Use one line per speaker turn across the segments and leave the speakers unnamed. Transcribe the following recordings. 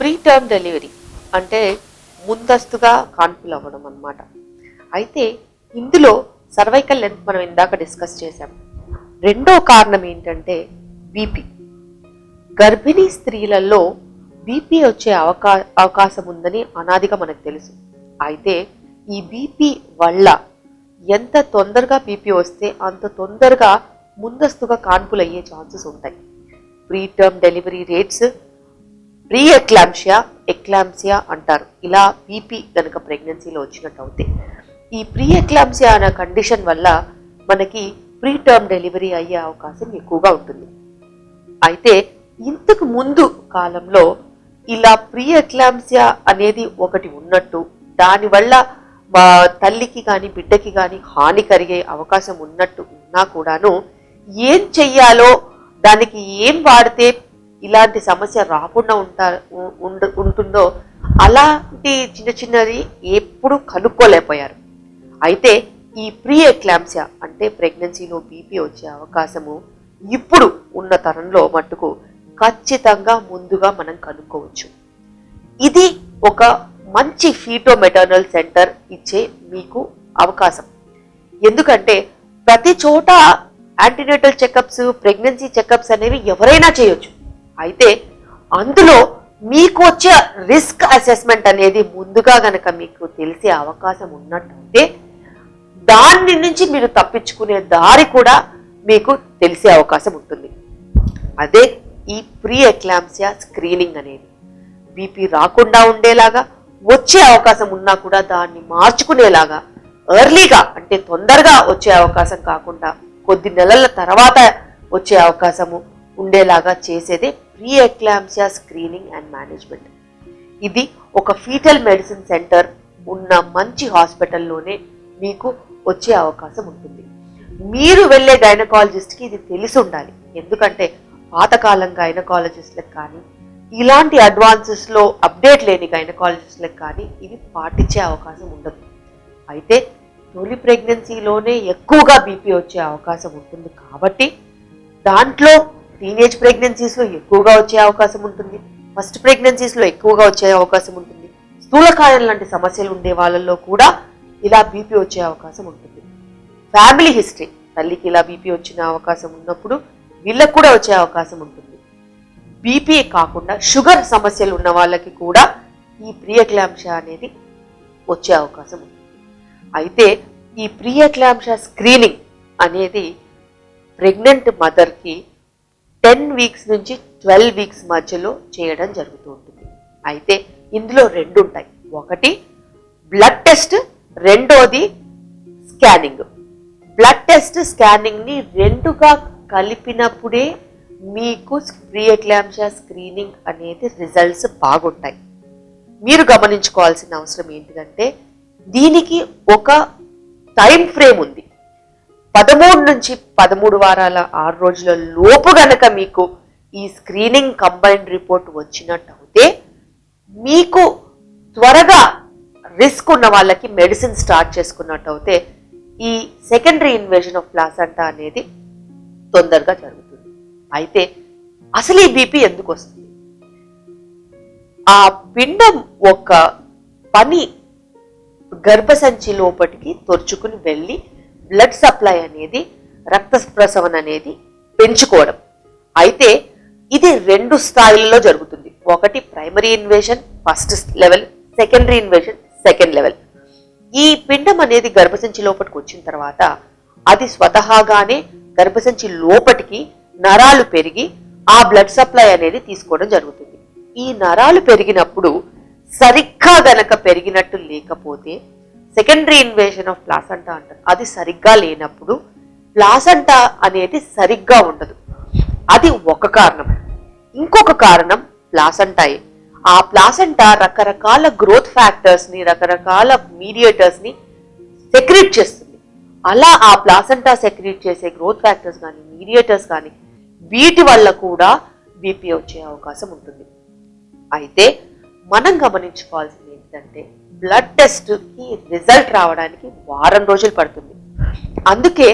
Pre term delivery అంటే ముందస్తుగా కాన్పులు అవ్వడం అన్నమాట. అయితే ఇందులో సర్వైకల్ లెంత్ మనం ఇందాక డిస్కస్ చేసాం రెండో కారణం ఏంటంటే బీపీ. గర్భిణీ స్త్రీలలో బీపీ వచ్చే అవకా అవకాశం ఉందని అనాదిగా మనకు తెలుసు. అయితే ఈ బీపీ వల్ల ఎంత తొందరగా బీపీ వస్తే అంత తొందరగా ముందస్తుగా కాన్పులు అయ్యే ఛాన్సెస్ ఉంటాయి. Pre term delivery rates pre eclampsia eclampsia అంటారు. ఇలా బీపీ కనుక ప్రెగ్నెన్సీలో వచ్చినట్టు అవుతే ఈ ప్రీ ఎక్లాంసియా అనే కండిషన్ వల్ల మనకి ప్రీ టర్మ్ డెలివరీ అయ్యే అవకాశం ఎక్కువగా ఉంటుంది. అయితే ఇంతకు ముందు కాలంలో ఇలా ప్రీ ఎక్లాంసియా అనేది ఒకటి ఉన్నట్టు దానివల్ల మా తల్లికి కానీ బిడ్డకి కానీ హాని కలిగే అవకాశం ఉన్నట్టు ఉన్నా కూడాను ఏం చెయ్యాలో దానికి ఏం వాడితే ఇలాంటి సమస్య రాకుండా ఉంటా ఉంటుందో అలాంటి చిన్న చిన్నది ఎప్పుడు కనుక్కోలేకపోయారు. అయితే ఈ ప్రీ ఎక్లాంసియా అంటే ప్రెగ్నెన్సీలో బీపీ వచ్చే అవకాశము ఇప్పుడు ఉన్న తరంలో మట్టుకు ఖచ్చితంగా ముందుగా మనం కనుక్కోవచ్చు. ఇది ఒక మంచి ఫీటో మెటర్నల్ సెంటర్ ఇచ్చే మీకు అవకాశం. ఎందుకంటే ప్రతి చోట యాంటీనేటల్ చెకప్స్ ప్రెగ్నెన్సీ చెకప్స్ అనేవి ఎవరైనా చేయొచ్చు. అయితే అందులో మీకు వచ్చే రిస్క్ అసెస్మెంట్ అనేది ముందుగా గనక మీకు తెలిసే అవకాశం ఉన్నట్టయితే దాని నుంచి మీరు తప్పించుకునే దారి కూడా మీకు తెలిసే అవకాశం ఉంటుంది. అదే ఈ ప్రీ ఎక్లాంసియా స్క్రీనింగ్ అనేది బీపీ రాకుండా ఉండేలాగా వచ్చే అవకాశం ఉన్నా కూడా దాన్ని మార్చుకునేలాగా ఎర్లీగా అంటే తొందరగా వచ్చే అవకాశం కాకుండా కొద్ది నెలల తర్వాత వచ్చే అవకాశము ఉండేలాగా చేసేదే pre eclampsia screening and management ఇది ఒక ఫీటల్ మెడిసిన్ సెంటర్ ఉన్న మంచి హాస్పిటల్లోనే మీకు వచ్చే అవకాశం ఉంటుంది. మీరు వెళ్ళే గైనకాలజిస్ట్కి ఇది తెలిసి ఉండాలి. ఎందుకంటే పాతకాలం గైనకాలజిస్ట్లకు కానీ ఇలాంటి అడ్వాన్సెస్లో అప్డేట్ లేని గైనకాలజిస్ట్లకు కానీ ఇవి పాటించే అవకాశం ఉండదు. అయితే తొలి ప్రెగ్నెన్సీలోనే ఎక్కువగా బీపీ వచ్చే అవకాశం ఉంటుంది కాబట్టి దాంట్లో టీనేజ్ ప్రెగ్నెన్సీస్లో ఎక్కువగా వచ్చే అవకాశం ఉంటుంది. ఫస్ట్ ప్రెగ్నెన్సీస్లో ఎక్కువగా వచ్చే అవకాశం ఉంటుంది. స్థూలకాయం లాంటి సమస్యలు ఉండే వాళ్ళల్లో కూడా ఇలా బీపీ వచ్చే అవకాశం ఉంటుంది. ఫ్యామిలీ హిస్టరీ తల్లికి ఇలా బీపీ వచ్చిన అవకాశం ఉన్నప్పుడు వీళ్ళకు కూడా వచ్చే అవకాశం ఉంటుంది. బీపీ కాకుండా షుగర్ సమస్యలు ఉన్న వాళ్ళకి కూడా ఈ ప్రియక్లాంశ అనేది వచ్చే అవకాశం ఉంటుంది. అయితే ఈ ప్రియక్లాంశ స్క్రీనింగ్ అనేది ప్రెగ్నెంట్ మదర్కి టెన్ వీక్స్ నుంచి ట్వెల్వ్ వీక్స్ మధ్యలో చేయడం జరుగుతూ ఉంటుంది. అయితే ఇందులో రెండు ఉంటాయి. ఒకటి బ్లడ్ టెస్ట్. రెండోది స్కానింగ్. బ్లడ్ టెస్ట్ స్కానింగ్ని రెండుగా కలిపినప్పుడే మీకు ప్రియక్లాంశ స్క్రీనింగ్ అనేది రిజల్ట్స్ బాగుంటాయి. మీరు గమనించుకోవాల్సిన అవసరం ఏంటిదంటే దీనికి ఒక టైం ఫ్రేమ్ ఉంది. పదమూడు నుంచి పదమూడు వారాల ఆరు రోజుల లోపు గనక మీకు ఈ స్క్రీనింగ్ కంబైన్డ్ రిపోర్ట్ వచ్చినట్టు అయితే మీకు త్వరగా రిస్క్ ఉన్న వాళ్ళకి మెడిసిన్ స్టార్ట్ చేసుకున్నట్టు అయితే ఈ సెకండరీ ఇన్వేషన్ ఆఫ్ ప్లాసంటా అనేది తొందరగా జరుగుతుంది. అయితే అసలు ఈ బీపీ ఎందుకు వస్తుంది? ఆ పిండం ఒక పని గర్భసంచి లోపటికి తొరుచుకుని వెళ్ళి బ్లడ్ సప్లై అనేది రక్త ప్రసవన అనేది పెంచుకోవడం. అయితే ఇది రెండు స్థాయిలలో జరుగుతుంది. ఒకటి primary invasion first level secondary invasion second level ఈ పిండం అనేది గర్భసంచి లోపలికి వచ్చిన తర్వాత అది స్వతహాగానే గర్భసంచి లోపటికి నరాలు పెరిగి ఆ బ్లడ్ సప్లై అనేది తీసుకోవడం జరుగుతుంది. ఈ నరాలు పెరిగినప్పుడు సరిగ్గా గనక పెరిగినట్టు లేకపోతే సెకండరీ ఇన్వేషన్ ఆఫ్ ప్లాసంటా అంటారు. అది సరిగ్గా లేనప్పుడు ప్లాసంటా అనేది సరిగ్గా ఉండదు. అది ఒక కారణం. ఇంకొక కారణం ప్లాసంటాయే ఆ ప్లాసంటా రకరకాల గ్రోత్ ఫ్యాక్టర్స్ని రకరకాల మీడియేటర్స్ని సెక్రెట్ చేస్తుంది. అలా ఆ ప్లాసంటా సెక్రెట్ చేసే గ్రోత్ ఫ్యాక్టర్స్ కానీ మీడియేటర్స్ కానీ వీటి వల్ల కూడా బీపీ వచ్చే అవకాశం ఉంటుంది. అయితే మనం గమనించుకోవాల్సింది ఏంటంటే బ్లడ్ టెస్ట్కి రిజల్ట్ రావడానికి వారం రోజులు పడుతుంది. అందుకే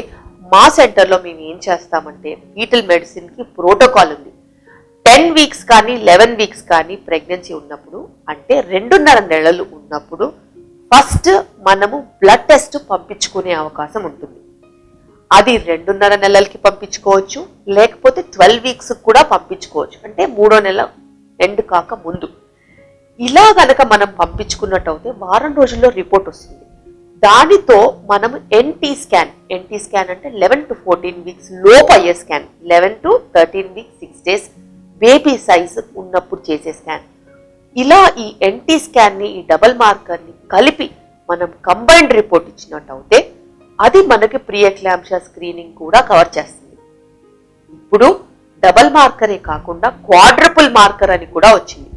మా సెంటర్లో మేము ఏం చేస్తామంటే ఫీటల్ మెడిసిన్కి ప్రోటోకాల్ ఉంది. టెన్ వీక్స్ కానీ లెవెన్ వీక్స్ కానీ ప్రెగ్నెన్సీ ఉన్నప్పుడు అంటే రెండున్నర నెలలు ఉన్నప్పుడు ఫస్ట్ మనము బ్లడ్ టెస్ట్ పంపించుకునే అవకాశం ఉంటుంది. అది రెండున్నర నెలలకి పంపించుకోవచ్చు లేకపోతే ట్వెల్వ్ వీక్స్ కూడా పంపించుకోవచ్చు. అంటే మూడో నెల ఎండ్ కాక ముందు. ఇలా గనక మనం పంపించుకున్నట్టయితే వారం రోజుల్లో రిపోర్ట్ వస్తుంది. దానితో మనం ఎన్టీ స్కాన్ ఎన్టీ స్కాన్ అంటే లెవెన్ టు ఫోర్టీన్ వీక్స్ లోపు అయ్యే scan eleven to thirteen weeks six days baby size ఉన్నప్పుడు చేసే స్కాన్ ఇలా ఈ ఎన్టీ స్కాన్ని ఈ డబల్ మార్కర్ని కలిపి మనం కంబైన్డ్ రిపోర్ట్ ఇచ్చినట్టయితే అది మనకి ప్రియక్లాంశ స్క్రీనింగ్ కూడా కవర్ చేస్తుంది. ఇప్పుడు డబల్ మార్కరే కాకుండా క్వాడ్రపుల్ మార్కర్ అని కూడా వచ్చింది.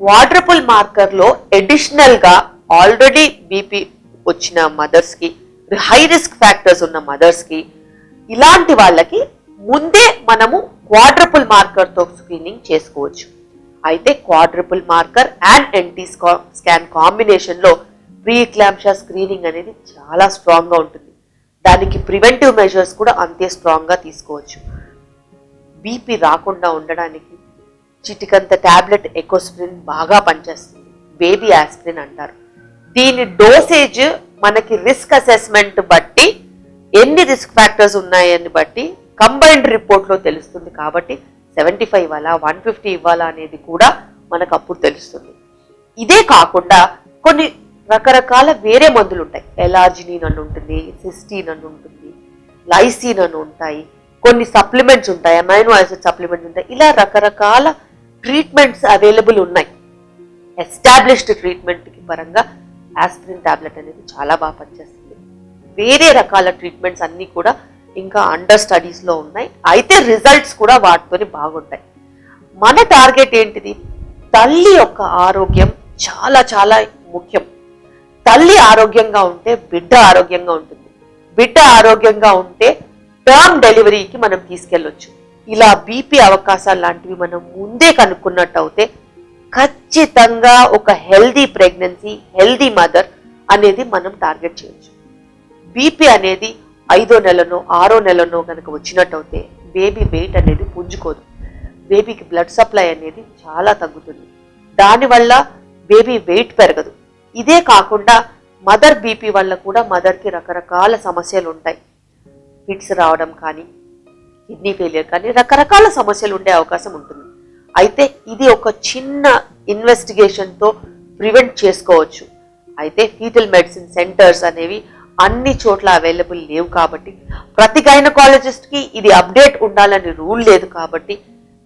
క్వాడ్రపుల్ మార్కర్లో ఎడిషనల్గా ఆల్రెడీ బీపీ వచ్చిన మదర్స్కి హై రిస్క్ ఫ్యాక్టర్స్ ఉన్న మదర్స్కి ఇలాంటి వాళ్ళకి ముందే మనము క్వాడ్రపుల్ మార్కర్తో స్క్రీనింగ్ చేసుకోవచ్చు. అయితే quadruple marker and NT scan కాంబినేషన్లో ప్రీ క్లాంషా స్క్రీనింగ్ అనేది చాలా స్ట్రాంగ్గా ఉంటుంది. దానికి ప్రివెంటివ్ మెజర్స్ కూడా అంతే స్ట్రాంగ్గా తీసుకోవచ్చు. బీపీ రాకుండా ఉండడానికి చిటికంత ట్యాబ్లెట్ ఎకోస్ప్రిన్ బాగా పనిచేస్తుంది. బేబీ ఆస్ప్రిన్ అంటారు. దీని డోసేజ్ మనకి రిస్క్ అసెస్మెంట్ బట్టి ఎన్ని రిస్క్ ఫ్యాక్టర్స్ ఉన్నాయని బట్టి కంబైన్డ్ రిపోర్ట్లో తెలుస్తుంది కాబట్టి సెవెంటీ ఫైవ్ ఇవ్వాలా వన్ ఫిఫ్టీ ఇవ్వాలా అనేది కూడా మనకు అప్పుడు తెలుస్తుంది. ఇదే కాకుండా కొన్ని రకరకాల వేరే మందులు ఉంటాయి. ఎలార్జినిన్ అని ఉంటుంది సిస్టీన్ అని ఉంటుంది లైసిన్ అని ఉంటాయి. కొన్ని సప్లిమెంట్స్ ఉంటాయి అమైనో యాసిడ్ సప్లిమెంట్స్ ఉంటాయి. ఇలా రకరకాల ట్రీట్మెంట్స్ అవైలబుల్ ఉన్నాయి. ఎస్టాబ్లిష్డ్ ట్రీట్మెంట్కి పరంగా ఆస్పిరిన్ టాబ్లెట్ అనేది చాలా బాగా పనిచేస్తుంది. వేరే రకాల ట్రీట్మెంట్స్ అన్నీ కూడా ఇంకా అండర్ స్టడీస్లో ఉన్నాయి. అయితే రిజల్ట్స్ కూడా వాటితోని బాగుంటాయి. మన టార్గెట్ ఏంటిది? తల్లి యొక్క ఆరోగ్యం చాలా చాలా ముఖ్యం. తల్లి ఆరోగ్యంగా ఉంటే బిడ్డ ఆరోగ్యంగా ఉంటుంది. బిడ్డ ఆరోగ్యంగా ఉంటే టర్మ్ డెలివరీకి మనం తీసుకెళ్ళొచ్చు. ఇలా బీపీ అవకాశాలు లాంటివి మనం ముందే కనుక్కున్నట్టు అయితే ఖచ్చితంగా ఒక హెల్దీ ప్రెగ్నెన్సీ హెల్దీ మదర్ అనేది మనం టార్గెట్ చేయొచ్చు. బీపీ అనేది ఐదో నెలనో ఆరో నెలనో కనుక వచ్చినట్టయితే బేబీ వెయిట్ అనేది పుంజుకోదు. బేబీకి బ్లడ్ సప్లై అనేది చాలా తగ్గుతుంది. దానివల్ల బేబీ వెయిట్ పెరగదు. ఇదే కాకుండా మదర్ బీపీ వల్ల కూడా మదర్కి రకరకాల సమస్యలు ఉంటాయి ఫిట్స్ రావడం కానీ కిడ్నీ ఫెయిలియర్ కానీ రకరకాల సమస్యలు ఉండే అవకాశం ఉంటుంది. అయితే ఇది ఒక చిన్న ఇన్వెస్టిగేషన్తో ప్రివెంట్ చేసుకోవచ్చు. అయితే ఫీటల్ మెడిసిన్ సెంటర్స్ అనేవి అన్ని చోట్ల అవైలబుల్ లేవు కాబట్టి ప్రతి గైనకాలజిస్ట్కి ఇది అప్డేట్ ఉండాలని రూల్ లేదు కాబట్టి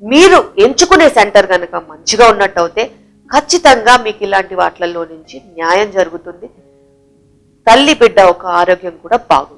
మీరు ఎంచుకునే సెంటర్ కనుక మంచిగా ఉన్నట్టు అయితే ఖచ్చితంగా మీకు ఇలాంటి వాటిలలో నుంచి న్యాయం జరుగుతుంది. తల్లి బిడ్డ ఒక ఆరోగ్యం కూడా బాగుంటుంది.